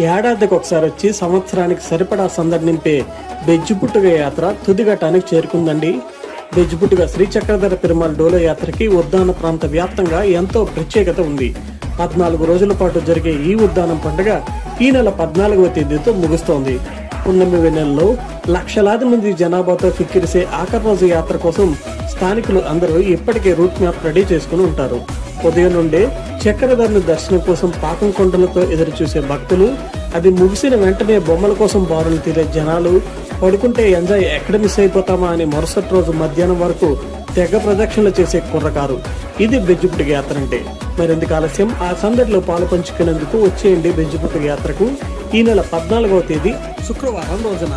ఏడాదికి ఒకసారి వచ్చి సంవత్సరానికి సరిపడా సందడి నింపే యాత్ర తుదిఘట్టానికి చేరుకుందండి. బెజ్బుట్టగా శ్రీ చక్రధర పెరుమాళ్ డోలో యాత్రకి ఉద్దాన ప్రాంత వ్యాప్తంగా ఎంతో ప్రత్యేకత ఉంది. పద్నాలుగు రోజుల పాటు జరిగే ఈ ఉద్దానం పండుగ ఈ నెల పద్నాలుగవ తేదీతో ముగుస్తోంది. పున్నమి నెలలో లక్షలాది మంది జనాభాతో కిక్కిరిసే ఆఖరి రోజు యాత్ర కోసం స్థానికులు అందరూ ఇప్పటికే రూట్ మ్యాప్ రెడీ చేసుకుని ఉంటారు. ఉదయం నుండే చక్రధర్ని దర్శనం కోసం పాకం కొండలతో ఎదురు చూసే భక్తులు అది ముగిసిన వెంటనే బొమ్మల కోసం బారులు తీరే జనాలు పడుకుంటే ఎంజాయ్ ఎక్కడ మిస్ అయిపోతామా అని మరుసటి రోజు మధ్యాహ్నం వరకు తెగ ప్రదక్షిణలు చేసే కుర్రకారు. ఇది బెజ్జుపుటికి యాత్ర అంటే మరెందుకు ఆలస్యం ఆ సందడిలో పాలు పంచుకునేందుకు వచ్చేయండి బెజ్జుపుటికి యాత్రకు. ఈ నెల పద్నాలుగవ తేదీ శుక్రవారం రోజున.